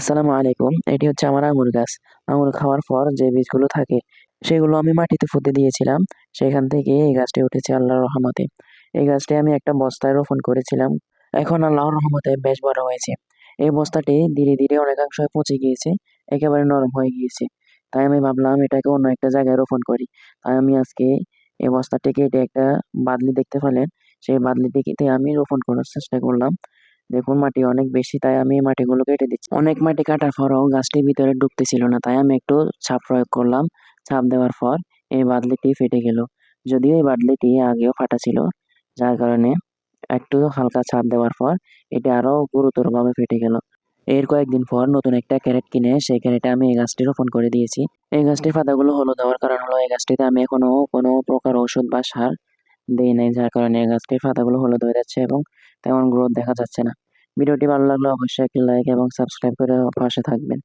আসসালামু আলাইকুম। এটি হচ্ছে আমার আঙুর গাছ। আঙুর খাওয়ার পর যে বীজগুলো থাকে, সেগুলো আমি মাটিতে পুঁতে দিয়েছিলাম। সেখান থেকে এই গাছটি উঠেছে আল্লাহর রহমতে। এই গাছটি আমি একটা বস্তায় রোপণ করেছিলাম। এখন আল্লাহর রহমতে বেশ বড় হয়েছে। এই বস্তাটি ধীরে ধীরে অনেকাংশ পচে গিয়েছে, একেবারে নরম হয়ে গিয়েছে। তাই আমি ভাবলাম এটাকে অন্য একটা জায়গায় রোপণ করি। তাই আমি আজকে এই বস্তাটিকে এটা একটা বাদলি দেখতে পেলেন। সেই বাদলিটিকে আমি রোপণ করার চেষ্টা করলাম। দেখুন, মাটি অনেক বেশি, তাই আমি এই মাটিগুলো কেটে দিচ্ছি। অনেক মাটি কাটার পরও গাছটির ভিতরে ঢুকতেছিল না, তাই আমি একটু ছাপ প্রয়োগ করলাম। ছাপ দেওয়ার পর এই বাদলিটি ফেটে গেল। যদিও এই বাদলিটি আগেও ফাটা ছিল, যার কারণে একটু হালকা ছাপ দেওয়ার পর এটা আরও গুরুতরভাবে ফেটে গেল। এর কয়েকদিন পর নতুন একটা ক্যারেট কিনে, সেই ক্যারেটে আমি এই গাছটি রোপণ করে দিয়েছি। এই গাছটির পাতাগুলো হলুদ দেওয়ার কারণ হলো, এই গাছটিতে আমি এখনও কোনো প্রকার ওষুধ বা সার দিই নাই, যার কারণে এই গাছটির পাতাগুলো হলুদ হয়ে যাচ্ছে এবং তেমন গ্রোথ দেখা যাচ্ছে না। ভিডিওটি ভালো লাগলে অবশ্যই একটি লাইক এবং সাবস্ক্রাইব করে পাশে থাকবেন।